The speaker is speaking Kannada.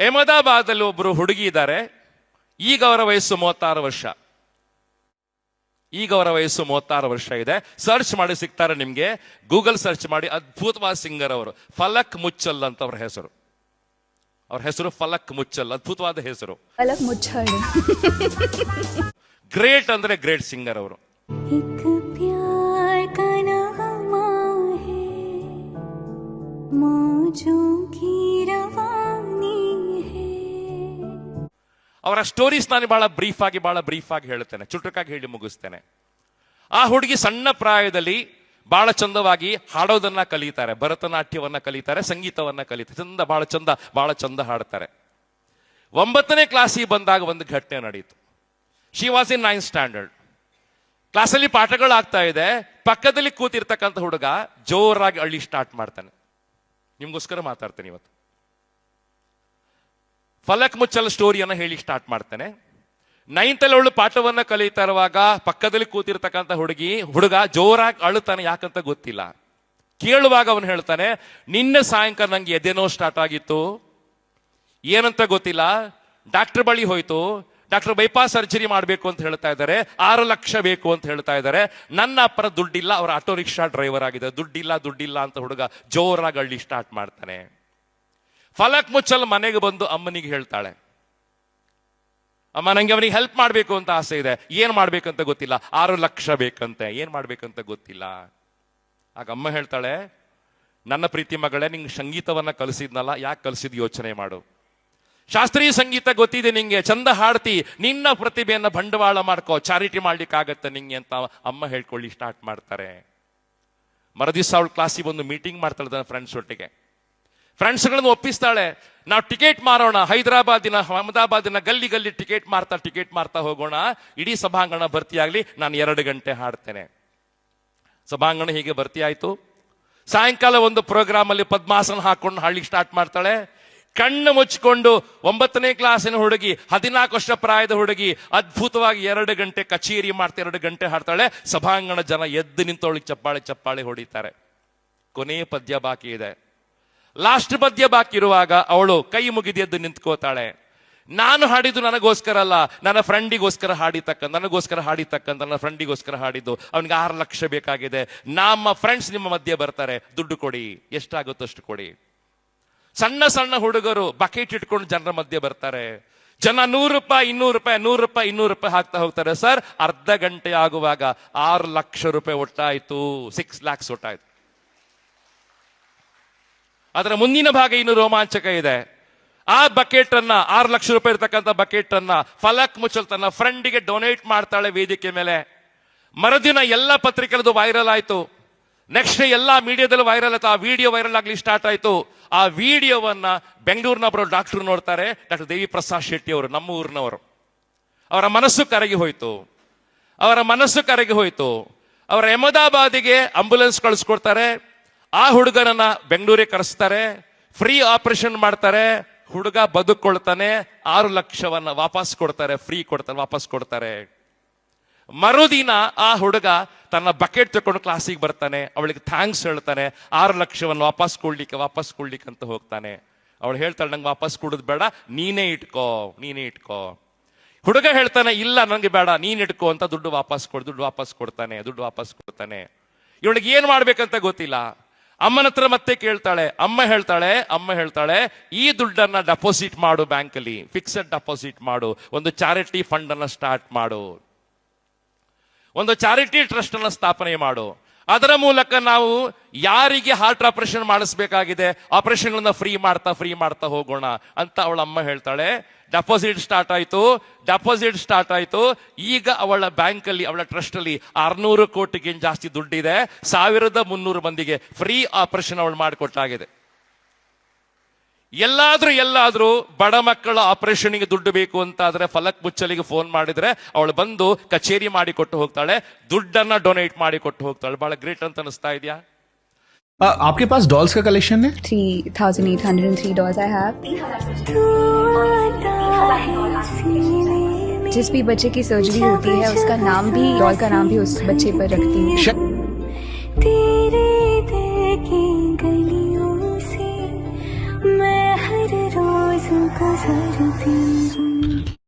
ಅಹಮದಾಬಾದಲ್ಲಿ ಒಬ್ಬರು ಹುಡುಗಿ ಇದ್ದಾರೆ. ಈಗ ಅವರ ವಯಸ್ಸು ಮೂವತ್ತಾರು ವರ್ಷ. ಈಗ ಅವರ ವಯಸ್ಸು ಮೂವತ್ತಾರು ವರ್ಷ ಇದೆ. ಸರ್ಚ್ ಮಾಡಿ ಸಿಗ್ತಾರೆ ನಿಮಗೆ. ಗೂಗಲ್ ಸರ್ಚ್ ಮಾಡಿ ಅದ್ಭುತವಾದ ಸಿಂಗರ್ ಅವರು. ಫಲಕ್ ಮುಚ್ಚಲ್ ಅಂತ ಅವರ ಹೆಸರು. ಅವ್ರ ಹೆಸರು ಫಲಕ್ ಮುಚ್ಚಲ್ ಅದ್ಭುತವಾದ ಹೆಸರು. ಫಲಕ್ ಮುಚ್ಚಲ್ ಗ್ರೇಟ್ ಅಂದ್ರೆ ಗ್ರೇಟ್ ಸಿಂಗರ್ ಅವರು. ಮೋಜೋ ಅವರ ಸ್ಟೋರೀಸ್ ನಾನು ಬಹಳ ಬ್ರೀಫ್ ಆಗಿ, ಬಹಳ ಬ್ರೀಫ್ ಆಗಿ ಹೇಳುತ್ತೇನೆ. ಚುಟುಕಾಗಿ ಹೇಳಿ ಮುಗಿಸ್ತೇನೆ. ಆ ಹುಡುಗಿ ಸಣ್ಣ ಪ್ರಾಯದಲ್ಲಿ ಬಹಳ ಚಂದವಾಗಿ ಹಾಡೋದನ್ನ ಕಲಿತಾರೆ. ಭರತನಾಟ್ಯವನ್ನ ಕಲಿತಾರೆ, ಸಂಗೀತವನ್ನ ಕಲಿತಾರೆ. ಚಂದ, ಬಹಳ ಚಂದ ಬಹಳ ಚಂದ ಹಾಡ್ತಾರೆ. ಒಂಬತ್ತನೇ ಕ್ಲಾಸಿಗೆ ಬಂದಾಗ ಒಂದು ಘಟನೆ ನಡೆಯಿತು she was in nine standard ಕ್ಲಾಸಲ್ಲಿ ಪಾಠಗಳಾಗ್ತಾ ಇದೆ. ಪಕ್ಕದಲ್ಲಿ ಕೂತಿರ್ತಕ್ಕಂಥ ಹುಡುಗ ಜೋರಾಗಿ ಅಳ್ಳಿ ಸ್ಟಾರ್ಟ್ ಮಾಡ್ತಾನೆ. ನಿಮ್ಗೋಸ್ಕರ ಮಾತಾಡ್ತೇನೆ ಇವತ್ತು. ಫಲಕ್ ಮುಚ್ಚಲ್ ಸ್ಟೋರಿಯನ್ನು ಹೇಳಿ ಸ್ಟಾರ್ಟ್ ಮಾಡ್ತೇನೆ. ನೈನ್ತಲ್ಲಿ ಅವಳು ಪಾಠವನ್ನು ಕಲಿತಾ ಇರುವಾಗ ಪಕ್ಕದಲ್ಲಿ ಕೂತಿರ್ತಕ್ಕಂಥ ಹುಡುಗಿ, ಹುಡುಗ ಜೋರಾಗಿ ಅಳುತ್ತಾನೆ ಯಾಕಂತ ಗೊತ್ತಿಲ್ಲ. ಕೇಳುವಾಗ ಅವನು ಹೇಳ್ತಾನೆ, ನಿನ್ನೆ ಸಾಯಂಕಾಲ ನಂಗೆ ಎದೆನೋ ಸ್ಟಾರ್ಟ್ ಆಗಿತ್ತು. ಏನಂತ ಗೊತ್ತಿಲ್ಲ. ಡಾಕ್ಟರ್ ಬಳಿ ಹೋಯ್ತು. ಡಾಕ್ಟರ್ ಬೈಪಾಸ್ ಸರ್ಜರಿ ಮಾಡಬೇಕು ಅಂತ ಹೇಳ್ತಾ ಇದ್ದಾರೆ. ಆರು ಲಕ್ಷ ಬೇಕು ಅಂತ ಹೇಳ್ತಾ ಇದ್ದಾರೆ. ನನ್ನ ಅಪ್ಪರ ದುಡ್ಡಿಲ್ಲ, ಅವರ ಆಟೋ ರಿಕ್ಷಾ ಡ್ರೈವರ್ ಆಗಿದೆ. ದುಡ್ಡಿಲ್ಲ ದುಡ್ಡಿಲ್ಲ ಅಂತ ಹುಡುಗ ಜೋರಾಗಿ ಅಳ್ಳಿ ಸ್ಟಾರ್ಟ್ ಮಾಡ್ತಾನೆ. ಫಲಕ್ ಮುಚ್ಚಲ್ ಮನೆಗೆ ಬಂದು ಅಮ್ಮನಿಗೆ ಹೇಳ್ತಾಳೆ, ಅಮ್ಮ, ನಂಗೆ ಅವನಿಗೆ ಹೆಲ್ಪ್ ಮಾಡಬೇಕು ಅಂತ ಆಸೆ ಇದೆ. ಏನ್ ಮಾಡ್ಬೇಕಂತ ಗೊತ್ತಿಲ್ಲ. ಆರು ಲಕ್ಷ ಬೇಕಂತೆ. ಏನ್ ಮಾಡ್ಬೇಕಂತ ಗೊತ್ತಿಲ್ಲ. ಆಗ ಅಮ್ಮ ಹೇಳ್ತಾಳೆ, ನನ್ನ ಪ್ರೀತಿ ಮಗಳೇ, ನಿಂಗೆ ಸಂಗೀತವನ್ನ ಕಲಿಸಿದ್ನಲ್ಲ, ಯಾಕೆ ಕಲಿಸಿದ್ ಯೋಚನೆ ಮಾಡು. ಶಾಸ್ತ್ರೀಯ ಸಂಗೀತ ಗೊತ್ತಿದೆ ನಿಂಗೆ. ಚಂದ ಹಾಡ್ತಿ. ನಿನ್ನ ಪ್ರತಿಭೆಯನ್ನ ಬಂಡವಾಳ ಮಾಡ್ಕೋ. ಚಾರಿಟಿ ಮಾಡ್ಲಿಕ್ಕಾಗತ್ತೆ ನಿಂಗೆ? ಅಂತ ಅಮ್ಮ ಹೇಳ್ಕೊಳ್ಳಿ, ಸ್ಟಾರ್ಟ್ ಮಾಡ್ತಾರೆ. ಮರದಿವಸ ಅವಳು ಕ್ಲಾಸಿಗೆ ಬಂದು ಮೀಟಿಂಗ್ ಮಾಡ್ತಾಳೆ ಫ್ರೆಂಡ್ಸ್ ಒಟ್ಟಿಗೆ. ಫ್ರೆಂಡ್ಸ್ಗಳನ್ನು ಒಪ್ಪಿಸ್ತಾಳೆ. ನಾವು ಟಿಕೆಟ್ ಮಾರೋಣ. ಹೈದರಾಬಾದಿನ, ಅಹಮದಾಬಾದಿನ ಗಲ್ಲಿ ಗಲ್ಲಿ ಟಿಕೆಟ್ ಮಾರ್ತಾ ಟಿಕೆಟ್ ಮಾರ್ತಾ ಹೋಗೋಣ. ಇಡೀ ಸಭಾಂಗಣ ಭರ್ತಿಯಾಗಲಿ ನಾನು ಎರಡು ಗಂಟೆ ಹಾಡ್ತೇನೆ. ಸಭಾಂಗಣ ಹೀಗೆ ಭರ್ತಿ ಆಯ್ತು. ಸಾಯಂಕಾಲ ಒಂದು ಪ್ರೋಗ್ರಾಮ್ ಅಲ್ಲಿ ಪದ್ಮಾಸನ ಹಾಕೊಂಡು ಹಾಡ್ಲಿಕ್ಕೆ ಸ್ಟಾರ್ಟ್ ಮಾಡ್ತಾಳೆ. ಕಣ್ಣು ಮುಚ್ಚಿಕೊಂಡು ಒಂಬತ್ತನೇ ಕ್ಲಾಸಿನ ಹುಡುಗಿ, ಹದಿನಾಲ್ಕು ವರ್ಷ ಪ್ರಾಯದ ಹುಡುಗಿ ಅದ್ಭುತವಾಗಿ ಎರಡು ಗಂಟೆ ಕಚೇರಿ ಮಾಡ್ತಾ ಎರಡು ಗಂಟೆ ಹಾಡ್ತಾಳೆ. ಸಭಾಂಗಣ ಜನ ಎದ್ದು ನಿಂತವಳಿಗೆ ಚಪ್ಪಾಳೆ ಚಪ್ಪಾಳೆ ಹೊಡಿತಾರೆ. ಕೊನೆಯ ಪದ್ಯ ಬಾಕಿ ಇದೆ. ಲಾಸ್ಟ್ ಪದ್ಯ ಬಾಕಿ ಇರುವಾಗ ಅವಳು ಕೈ ಮುಗಿದು ಎದ್ದು ನಿಂತ್ಕೋತಾಳೆ. ನಾನು ಹಾಡಿದ್ದು ನನಗೋಸ್ಕರ ಅಲ್ಲ, ನನ್ನ ಫ್ರೆಂಡಿಗೋಸ್ಕರ ಹಾಡಿತಕ್ಕ, ನನಗೋಸ್ಕರ ಹಾಡಿತಕ್ಕಂಥ ನನ್ನ ಫ್ರೆಂಡಿಗೋಸ್ಕರ ಹಾಡಿದ್ದು. ಅವನಿಗೆ ಆರು ಲಕ್ಷ ಬೇಕಾಗಿದೆ. ನಮ್ಮ ಫ್ರೆಂಡ್ಸ್ ನಿಮ್ಮ ಮಧ್ಯೆ ಬರ್ತಾರೆ, ದುಡ್ಡು ಕೊಡಿ, ಎಷ್ಟಾಗುತ್ತೋ ಅಷ್ಟು ಕೊಡಿ. ಸಣ್ಣ ಸಣ್ಣ ಹುಡುಗರು ಬಕೆಟ್ ಇಟ್ಕೊಂಡು ಜನರ ಮಧ್ಯೆ ಬರ್ತಾರೆ. ಜನ ನೂರು ರೂಪಾಯಿ, ಇನ್ನೂರು ರೂಪಾಯಿ, ನೂರು ರೂಪಾಯಿ, ಇನ್ನೂರು ರೂಪಾಯಿ ಹಾಕ್ತಾ ಹೋಗ್ತಾರೆ. ಸರ್, ಅರ್ಧ ಗಂಟೆ ಆಗುವಾಗ ಆರು ಲಕ್ಷ ರೂಪಾಯಿ ಒಟ್ಟಾಯ್ತು ಸಿಕ್ಸ್ ಲ್ಯಾಕ್ಸ್ ಒಟ್ಟಾಯ್ತು. ಅದರ ಮುಂದಿನ ಭಾಗ ಇನ್ನು ರೋಮಾಂಚಕ ಇದೆ. ಆ ಬಕೆಟ್ ಅನ್ನ ಆರು ಲಕ್ಷ ರೂಪಾಯಿ ಇರ್ತಕ್ಕಂಥ ಬಕೆಟ್ ಅನ್ನ ಫಲಕ್ ಮುಚ್ಚಲ್ ತನ್ನ ಫ್ರೆಂಡಿಗೆ ಡೊನೇಟ್ ಮಾಡ್ತಾಳೆ ವೇದಿಕೆ ಮೇಲೆ. ಮರುದಿನ ಎಲ್ಲ ಪತ್ರಿಕೆಗಳದು ವೈರಲ್ ಆಯ್ತು. ನೆಕ್ಸ್ಟ್ ಎಲ್ಲಾ ಮೀಡಿಯಾದಲ್ಲಿ ವೈರಲ್ ಆಯ್ತು. ಆ ವಿಡಿಯೋ ವೈರಲ್ ಆಗಲಿ ಸ್ಟಾರ್ಟ್ ಆಯ್ತು. ಆ ವಿಡಿಯೋವನ್ನ ಬೆಂಗಳೂರಿನ ಒಬ್ಬರು ಡಾಕ್ಟರ್ ನೋಡ್ತಾರೆ. ಡಾಕ್ಟರ್ ದೇವಿ ಪ್ರಸಾದ್ ಶೆಟ್ಟಿ ಅವರು, ನಮ್ಮ ಊರಿನವರು. ಅವರ ಮನಸ್ಸು ಕರಗಿ ಹೋಯ್ತು. ಅವರ ಮನಸ್ಸು ಕರಗಿ ಹೋಯ್ತು. ಅವರ ಅಹಮದಾಬಾದಿಗೆ ಆಂಬುಲೆನ್ಸ್ ಕಳಿಸ್ಕೊಡ್ತಾರೆ. ಆ ಹುಡುಗನನ್ನ ಬೆಂಗಳೂರಿಗೆ ಕರೆಸ್ತಾರೆ, ಫ್ರೀ ಆಪರೇಷನ್ ಮಾಡ್ತಾರೆ, ಹುಡುಗ ಬದುಕೊಳ್ತಾನೆ, ಆರು ಲಕ್ಷವನ್ನ ವಾಪಸ್ ಕೊಡ್ತಾರೆ, ಫ್ರೀ ಕೊಡ್ತಾರೆ ವಾಪಸ್ ಕೊಡ್ತಾರೆ. ಮರುದಿನ ಆ ಹುಡುಗ ತನ್ನ ಬಕೆಟ್ ತಗೊಂಡು ಕ್ಲಾಸಿಗೆ ಬರ್ತಾನೆ, ಅವಳಿಗೆ ಥ್ಯಾಂಕ್ಸ್ ಹೇಳ್ತಾನೆ, ಆರು ಲಕ್ಷವನ್ನು ವಾಪಸ್ ಕೊಡ್ಲಿಕ್ಕೆ ವಾಪಸ್ ಕೊಡ್ಲಿಕ್ಕೆ ಅಂತ ಹೋಗ್ತಾನೆ. ಅವಳು ಹೇಳ್ತಾಳೆ, ನಂಗೆ ವಾಪಸ್ ಕೊಡೋದು ಬೇಡ, ನೀನೇ ಇಟ್ಕೋ ನೀನೇ ಇಟ್ಕೋ. ಹುಡುಗ ಹೇಳ್ತಾನೆ, ಇಲ್ಲ ನನಗೆ ಬೇಡ, ನೀನ್ ಇಟ್ಕೋ ಅಂತ ದುಡ್ಡು ವಾಪಸ್ ಕೊಡು, ದುಡ್ಡು ವಾಪಸ್ ಕೊಡ್ತಾನೆ, ದುಡ್ಡು ವಾಪಸ್ ಕೊಡ್ತಾನೆ. ಇವಳಿಗೆ ಏನ್ ಮಾಡ್ಬೇಕಂತ ಗೊತ್ತಿಲ್ಲ. ಅಮ್ಮನ ಹತ್ರ ಮತ್ತೆ ಕೇಳ್ತಾಳೆ, ಅಮ್ಮ ಹೇಳ್ತಾಳೆ ಅಮ್ಮ ಹೇಳ್ತಾಳೆ, ಈ ದುಡ್ಡನ್ನ ಡೆಪಾಸಿಟ್ ಮಾಡು ಬ್ಯಾಂಕಲ್ಲಿ ಫಿಕ್ಸೆಡ್ ಡೆಪಾಸಿಟ್ ಮಾಡು, ಒಂದು ಚಾರಿಟಿ ಫಂಡ್ ಅನ್ನ ಸ್ಟಾರ್ಟ್ ಮಾಡು. ಒಂದು ಚಾರಿಟಿ ಟ್ರಸ್ಟ್ ಅನ್ನ ಸ್ಥಾಪನೆ ಮಾಡು. ಅದರ ಮೂಲಕ ನಾವು ಯಾರಿಗೆ ಹಾರ್ಟ್ ಆಪರೇಷನ್ ಮಾಡಿಸ್ಬೇಕಾಗಿದೆ? ಆಪರೇಷನ್ಗಳನ್ನ ಫ್ರೀ ಮಾಡ್ತಾ ಫ್ರೀ ಮಾಡ್ತಾ ಹೋಗೋಣ ಅಂತ ಅವಳ ಅಮ್ಮ ಹೇಳ್ತಾಳೆ. ಡೆಪಾಸಿಟ್ ಸ್ಟಾರ್ಟ್ ಆಯಿತು. ಡೆಪಾಸಿಟ್ ಸ್ಟಾರ್ಟ್ ಆಯಿತು. ಈಗ ಅವಳ ಬ್ಯಾಂಕ್ ಅಲ್ಲಿ ಅವಳ ಟ್ರಸ್ಟ್ ಅಲ್ಲಿ ಆರ್ನೂರು ಕೋಟಿಗಿಂತ ಜಾಸ್ತಿ ದುಡ್ಡಿದೆ. ಸಾವಿರದ ಮುನ್ನೂರು ಮಂದಿಗೆ ಫ್ರೀ ಆಪರೇಷನ್ ಅವಳು ಮಾಡಿಕೊಟ್ಟಾಗಿದೆ. ಎಲ್ಲಾದ್ರೂ ಎಲ್ಲಾದ್ರೂ ಬಡ ಮಕ್ಕಳ ಆಪರೇಷನ್ಗೆ ದುಡ್ಡು ಬೇಕು ಅಂತ ಆದ್ರೆ ಫಲಕ್ ಮುಚ್ಚಲಿಗೆ ಫೋನ್ ಮಾಡಿದ್ರೆ ಅವಳು ಬಂದು ಕಚೇರಿ ಮಾಡಿ ಕೊಟ್ಟು ಹೋಗ್ತಾಳೆ ದುಡ್ಡನ್ನ ಡೊನೇಟ್ ಮಾಡಿ ಕೊಟ್ಟು ಹೋಗ್ತಾಳೆ ಬಹಳ ಗ್ರೇಟ್ ಅಂತ ಅನಿಸ್ತಾ ಇದೆಯಾ आ, आपके पास डॉल्स का कलेक्शन है 3803 dolls I have. जिस भी बच्चे की सर्जरी होती है उसका नाम भी डॉल का नाम भी उस बच्चे पर रखती हूँ 不该在这地方